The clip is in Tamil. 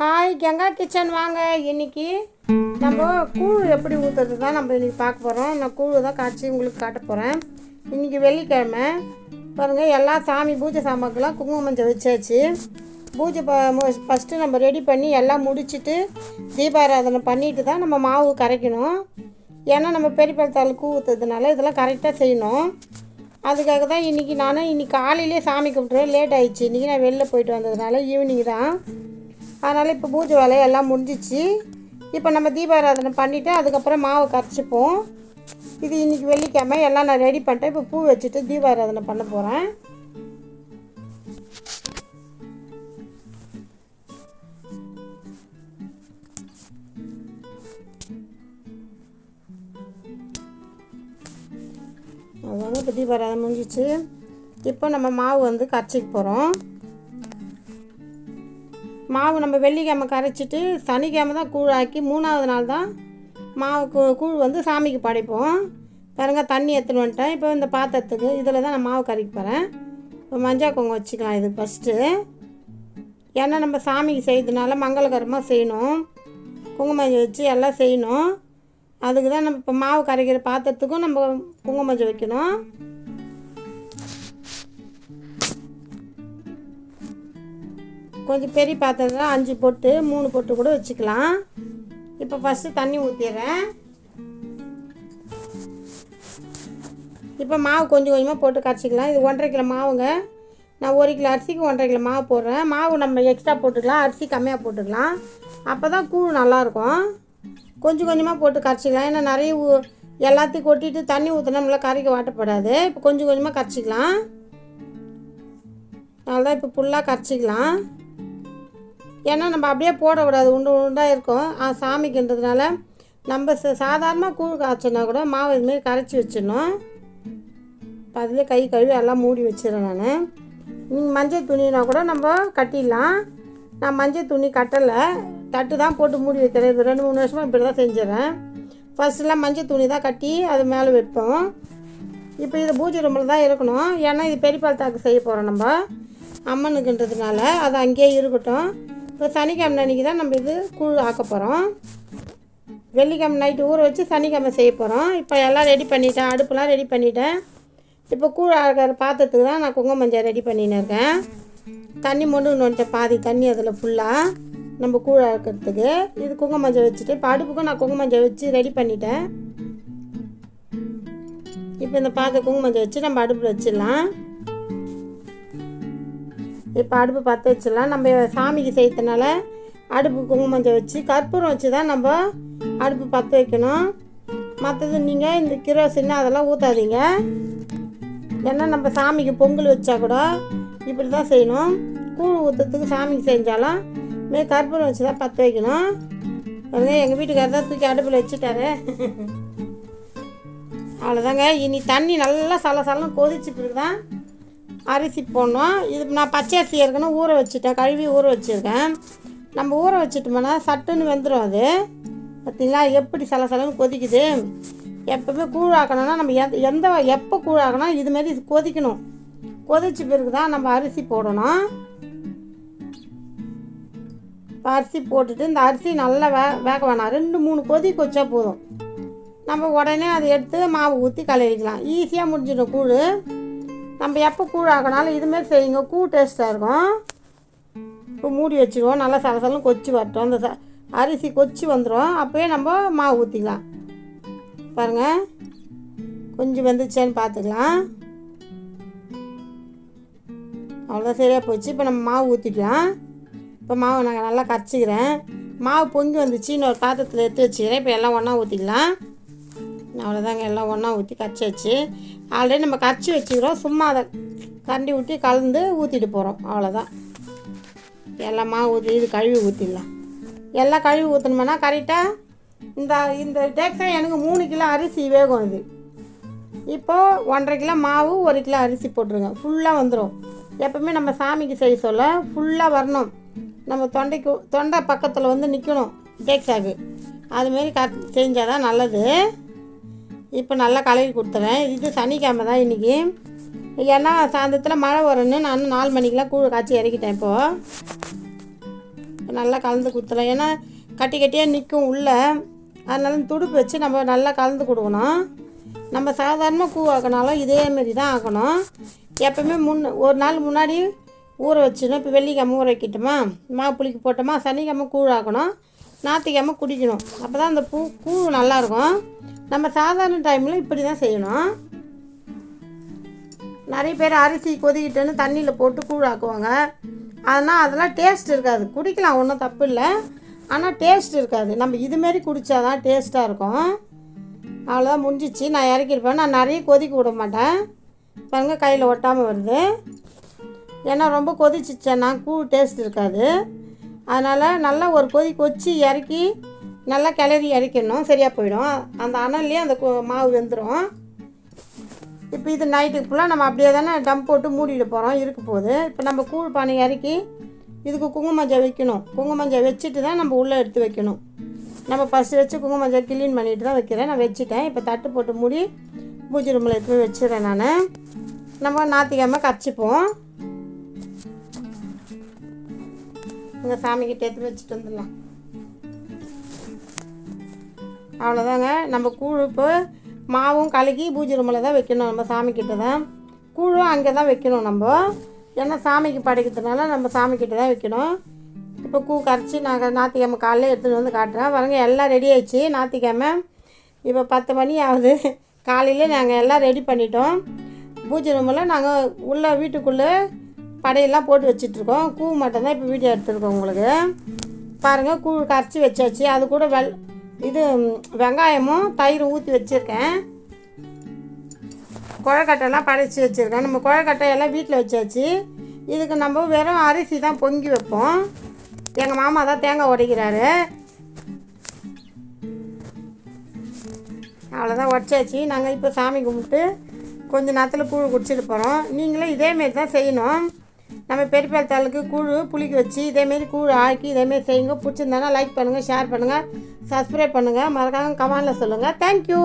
ஹாய் கங்கா கிச்சன் வாங்க. இன்னைக்கு நம்ம கூழ் எப்படி ஊற்றுறது தான் நம்ம இன்னைக்கு பார்க்க போகிறோம் நான் கூழ் தான் காய்ச்சி உங்களுக்கு காட்ட போகிறேன் இன்றைக்கி வெள்ளிக்கிழமை. பாருங்கள் எல்லா சாமி பூஜை சாமாக்கெல்லாம் குங்கும மஞ்சள் வச்சாச்சு. பூஜை ஃபஸ்ட்டு நம்ம ரெடி பண்ணி எல்லாம் முடிச்சுட்டு தீபாராதனை பண்ணிட்டு தான் நம்ம மாவு கரைக்கணும். ஏன்னா நம்ம பெரியப்பழத்தால் கூ ஊற்றுறதுனால இதெல்லாம் கரெக்டாக செய்யணும். அதுக்காக தான் இன்றைக்கி நான் இன்றைக்கி காலையிலே சாமி கும்பிட்றேன் லேட் ஆகிடுச்சு இன்றைக்கி நான் வெளில போயிட்டு வந்ததுனால ஈவினிங் தான். அதனால் இப்போ பூஜை வேலையெல்லாம் முடிஞ்சிச்சு. இப்போ நம்ம தீபாராதனை பண்ணிவிட்டு அதுக்கப்புறம் மாவை கரைச்சிப்போம். இது இன்றைக்கி வெள்ளிக்கிழமை. எல்லாம் நான் ரெடி பண்ணிட்டேன் இப்போ பூ வச்சுட்டு தீபாராதனை பண்ண போகிறேன் அதாங்க இப்போ தீபாராதனை முடிஞ்சிச்சு. இப்போ நம்ம மாவு வந்து கரைச்சிக்க போகிறோம் மாவு நம்ம வெள்ளிக்கிழமை கரைச்சிட்டு சனிக்கிழமை தான் கூழ் ஆக்கி மூணாவது நாள் தான் மாவு கூ- கூழ் வந்து சாமிக்கு படைப்போம். பாருங்க தண்ணி எடுத்துன்னு வந்துட்டேன். இப்போ இந்த பாத்திரத்துக்கு இதில் தான் நான் மாவு கரைக்க போகிறேன் இப்போ மஞ்சள் குங்கம் வச்சுக்கலாம் இது ஃபஸ்ட்டு ஏன்னா நம்ம சாமிக்கு செய்யறதுனால மங்களகரமாக செய்யணும். குங்குமஞ்சள் வச்சு எல்லாம் செய்யணும். அதுக்கு தான் நம்ம இப்போ மாவு கரைக்கிற பாத்திரத்துக்கும் நம்ம குங்குமஞ்சள் வைக்கணும். கொஞ்சம் பெரிய பாத்திரம் அஞ்சு பொட்டு மூணு பொட்டு கூட வச்சுக்கலாம். இப்போ ஃபஸ்ட்டு தண்ணி ஊற்றிடுறேன் இப்போ மாவு கொஞ்சம் கொஞ்சமாக போட்டு கரைச்சிக்கலாம். இது ஒன்றரை கிலோ மாவுங்க. நான் ஒரு கிலோ அரிசிக்கு ஒன்றரை கிலோ மாவு போடுறேன். மாவு நம்ம எக்ஸ்ட்ரா போட்டுக்கலாம். அரிசி கம்மியாக போட்டுக்கலாம். அப்போ தான் கூழ் நல்லாயிருக்கும். கொஞ்சம் கொஞ்சமாக போட்டு கரைச்சிக்கலாம். ஏன்னா நிறைய ஊ- எல்லாத்தையும் கொட்டிட்டு தண்ணி ஊற்றினா நம்மள கரைக்க வாட்டப்படாது. இப்போ கொஞ்சம் கொஞ்சமாக கரைச்சிக்கலாம். அதனால் இப்போ ஃபுல்லாக கரைச்சிக்கலாம். ஏன்னா நம்ம அப்படியே போடக்கூடாது உண்டு உண்டாக இருக்கும். சாமிக்குன்றதுனால நம்ம ச- சாதாரணமாக கூழ் காய்ச்சினா கூட மாவு இதுமாரி கரைச்சி வச்சிடணும். இப்போ அதிலே கை கழுவி எல்லாம் மூடி வச்சிடறேன் நான். மஞ்சள் துணினா கூட நம்ம கட்டிடலாம். நான் மஞ்சள் துணி கட்டலை. தட்டு தான் போட்டு மூடி வைக்கிறேன். இது ரெண்டு மூணு வருஷமாக இப்படி தான் செஞ்சிடறேன் ஃபர்ஸ்ட்லாம் மஞ்சள் துணி தான் கட்டி அது மேலே வைப்போம். இப்போ இது பூஜை ரூமில் தான் இருக்கணும். ஏன்னா இது பெரியப்பாளத்தாக்கு செய்ய போகிறோம் நம்ம. அம்மனுக்குன்றதுனால அது அங்கேயே இருக்கட்டும். இப்போ சனிக்கிழமை அன்றைக்கி தான் நம்ம இது கூழ் ஆக்க போகிறோம் வெள்ளிக்கிழமை நைட்டு ஊற வச்சு சனிக்கிழமை செய்ய போகிறோம் இப்போ எல்லாம் ரெடி பண்ணிட்டேன். அடுப்புலாம் ரெடி பண்ணிட்டேன். இப்போ கூழ் ஆகிற பாத்திரத்துக்கு தான் நான் குங்கும மஞ்சள் ரெடி பண்ணின்னு இருக்கேன். தண்ணி மொண்டு வந்துட்டேன் பாதி தண்ணி அதில் ஃபுல்லாக நம்ம கூழ் ஆக்கிறதுக்கு. இது குங்கும மஞ்சள் வச்சுட்டு இப்போ அடுப்புக்கும் நான் குங்கும மஞ்சள் வச்சு ரெடி பண்ணிட்டேன். இப்போ இந்த பாத்திரம் குங்கும மஞ்சள் வச்சு நம்ம அடுப்பில் வச்சிடலாம். இப்போ அடுப்பு பற்ற வச்சிடலாம். நம்ம சாமிக்கு செய்யறதுனால அடுப்பு குங்குமஞ்சை வச்சு கற்பூரம் வச்சு தான் நம்ம அடுப்பு பற்ற வைக்கணும். மற்றது நீங்கள் இந்த கிரோசின்னு அதெல்லாம் ஊற்றாதீங்க ஏன்னா நம்ம சாமிக்கு பொங்கல் வச்சா கூட இப்படி தான் செய்யணும். கூழ் ஊற்றுறதுக்கு சாமிக்கு செஞ்சாலும் மே கற்பூரம் வச்சு தான் பற்ற வைக்கணும் எங்கள் வீட்டுக்காரர் தான் தூக்கி அடுப்பில் வச்சுட்டாரு. அவ்வளோதாங்க இனி தண்ணி நல்லா சல சலம் கொதிச்சு பிறகு தான் அரிசி போடணும். இது நான் பச்சை அரிசி ஏற்கனவே ஊற வச்சுட்டேன். கழுவி ஊற வச்சுருக்கேன். நம்ம ஊற வச்சுட்டோம்னா சட்டுன்னு வெந்துடும் அது. பார்த்தீங்களா? எப்படி சில சலன்னு கொதிக்குது. எப்போவுமே கூழாக்கணும்னா நம்ம எந்த எந்த எப்போ கூழாக்கணும் இதுமாரி இது கொதிக்கணும். கொதிச்ச பிறகு தான் நம்ம அரிசி போடணும். இப்போ அரிசி போட்டுட்டு இந்த அரிசி நல்லா வே வேக வேணாம். ரெண்டு மூணு கொதி வச்சா போதும். நம்ம உடனே அதை எடுத்து மாவு ஊற்றி கலரிக்கலாம் ஈஸியாக முடிஞ்சிடும் கூழ். நம்ம எப்போ கூழ் ஆக்கினாலும் இதுமாரி செய்யுங்க. கூழ் டேஸ்ட்டாக இருக்கும். இப்போ மூடி வச்சுருவோம். நல்லா சலசலம் கொச்சி வரட்டும். அந்த ச அரிசி கொச்சி வந்துடும் அப்போயே நம்ம மாவு ஊற்றிக்கலாம் பாருங்கள் கொஞ்சம் வெந்துச்சேன்னு பார்த்துக்கலாம் அவ்வளோதான் சரியாக போச்சு. இப்போ நம்ம மாவு ஊற்றிக்கலாம் இப்போ மாவை நாங்கள் நல்லா கரைச்சிக்கிறேன். மாவு பொங்கி வந்துச்சு. இன்னொரு பாத்திரத்தில் எடுத்து வச்சுக்கிறேன். இப்போ எல்லாம் ஒன்றா ஊற்றிக்கலாம் அவ்வளோதாங்க எல்லாம் ஒன்றா ஊற்றி கரைச்சாச்சு ஆல்ரெடி நம்ம கரைச்சி வச்சுக்கிறோம். சும்மா அதை கரண்டி ஊற்றி கலந்து ஊற்றிட்டு போகிறோம் அவ்வளோதான் எல்லாம் மாவு ஊற்றி இது கழுவி ஊற்றிடலாம் எல்லாம் கழுவி ஊற்றணுமானா கரெக்டாக இந்த இந்த டேக்ஸாக எனக்கு மூணு கிலோ அரிசி வேகும் இது. இப்போது ஒன்றரை கிலோ மாவு ஒரு கிலோ அரிசி போட்டுருங்க. ஃபுல்லாக வந்துடும் எப்பவுமே நம்ம சாமிக்கு செய்ய சொல்ல ஃபுல்லாக வரணும். நம்ம தொண்டைக்கு தொண்டை பக்கத்தில் வந்து நிற்கணும் டேக்ஸாக்கு அதுமாரி க செஞ்சால் தான் நல்லது. இப்போ நல்லா கலக்கி கொடுத்துறேன். இது சனிக்கிழமை தான் இன்றைக்கி ஏன்னா சாயந்தரத்தில் மழை வரும்னு நான் நாலு மணிக்கெலாம் கூழ் காய்ச்சி இறக்கிட்டேன் இப்போது நல்லா கலந்து கொடுத்துறேன். ஏன்னா கட்டி கட்டியாக நிற்கும் உள்ளே. அதனால துடுப்பு வச்சு நம்ம நல்லா கலந்து கொடுக்கணும். நம்ம சாதாரணமாக கூழ் ஆக்கினாலும் இதேமாரி தான் ஆக்கணும். எப்போவுமே முன் ஒரு நாள் முன்னாடி ஊற வச்சிடணும். இப்போ வெள்ளிக்கிழமை ஊற வைக்கட்டுமா? மாவு புளிக்கு போட்டோமா? சனிக்கிழமை கூழ் ஆக்கணும். ஞாத்திக்கிழமை குடிக்கணும். அப்போ தான் அந்த பூ பூ நல்லாயிருக்கும். நம்ம சாதாரண டைமில் இப்படி தான் செய்யணும். நிறைய பேர் அரிசி கொதிக்கிட்டுன்னு தண்ணியில் போட்டு கூழ் ஆக்குவாங்க அதனால் அதெல்லாம் டேஸ்ட் இருக்காது. குடிக்கலாம் ஒன்றும் தப்பு இல்லை. ஆனால் டேஸ்ட் இருக்காது. நம்ம இதுமாரி குடித்தா தான் டேஸ்ட்டாக இருக்கும். அவ்வளோதான் முடிஞ்சிச்சு. நான் இறக்கிருப்பேன். நான் நிறைய கொதிக்க விட மாட்டேன். பாருங்கள் கையில் ஒட்டாமல் வருது. ஏன்னா ரொம்ப கொதிச்சிச்சேன்னா கூழ் டேஸ்ட் இருக்காது. அதனால் நல்லா ஒரு கொதி கொச்சி இறக்கி நல்லா கிளறி இறக்கணும் சரியாக போயிடும். அந்த அனல்லையே அந்த மாவு வெந்துடும் இப்போ இது நைட்டுக்கு ஃபுல்லாக நம்ம அப்படியே தானே டம் போட்டு மூடிட்டு போகிறோம் இருக்க போகுது. இப்போ நம்ம கூழ் பானை இறக்கி இதுக்கு குங்குமஞ்சள் வைக்கணும். குங்குமஞ்சள் வச்சுட்டு தான் நம்ம உள்ளே எடுத்து வைக்கணும். நம்ம ஃபஸ்ட்டு வச்சு குங்குமஞ்சள் கிளீன் பண்ணிட்டு தான் வைக்கிறேன். நான் வச்சுட்டேன். இப்போ தட்டு போட்டு மூடி பூஜை ரூமில் எடுத்து வச்சுறேன் வச்சிடுறேன் நான். நம்ம நாத்திக்காமல் கரைச்சிப்போம். இந்த சாமிக்கிட்ட எடுத்து வச்சுட்டு வந்துடலாம். அவ்வளோதாங்க நம்ம கூழ் இப்போ மாவும் கலக்கி பூஜை ரூமில் தான் வைக்கணும். நம்ம சாமிக்கிட்ட தான். கூழும் அங்கே தான் வைக்கணும் நம்ம. ஏன்னா சாமிக்கு படைக்கிறதுனால நம்ம சாமிக்கிட்ட தான் வைக்கணும். இப்போ கூ கரைச்சி நாங்கள் ஞாத்திக்கிழமை காலையில் எடுத்துகிட்டு வந்து காட்டுறேன். பாருங்க எல்லாம் ரெடி ஆயிடுச்சு. ஞாத்திக்கிழமை இப்போ பத்து மணி ஆகுது. காலையில் நாங்கள் எல்லாம் ரெடி பண்ணிட்டோம். பூஜை ரூமில் நாங்கள் உள்ள வீட்டுக்குள்ளே படையெல்லாம் போட்டு வச்சிட்ருக்கோம். கூ மட்டும்தான் இப்போ வீடியோ எடுத்துருக்கோம் உங்களுக்கு. பாருங்கள் கூழ் கரைச்சி வச்சாச்சு. அது கூட வெள் இது வெங்காயமும் தயிரும் ஊற்றி வச்சுருக்கேன். குழக்கட்டைலாம் படைச்சி வச்சுருக்கேன். நம்ம குழக்கட்டையெல்லாம் வீட்டில் வச்சாச்சு. இதுக்கு நம்ம வெறும் அரிசி தான் பொங்கி வைப்போம். எங்கள் மாமா தான் தேங்காய் உடைக்கிறாரு. அவ்வளோதான் உடச்சாச்சு. நாங்கள் இப்போ சாமி கும்பிட்டு கொஞ்சம் நேரத்தில் கூழ் குடிச்சிட்டு போகிறோம் நீங்களும் இதேமாரி தான் செய்யணும். நம்ம பெரியப்பாள் தாளுக்கு கூழு புளிக்க வச்சு இதேமாரி கூழ் ஆக்கி இதேமாரி செய்யுங்க. பிடிச்சிருந்தானா லைக் பண்ணுங்கள் ஷேர் பண்ணுங்கள் சப்ஸ்கிரைப் பண்ணுங்கள் மறக்காம கமெண்டில் சொல்லுங்கள் தேங்க்யூ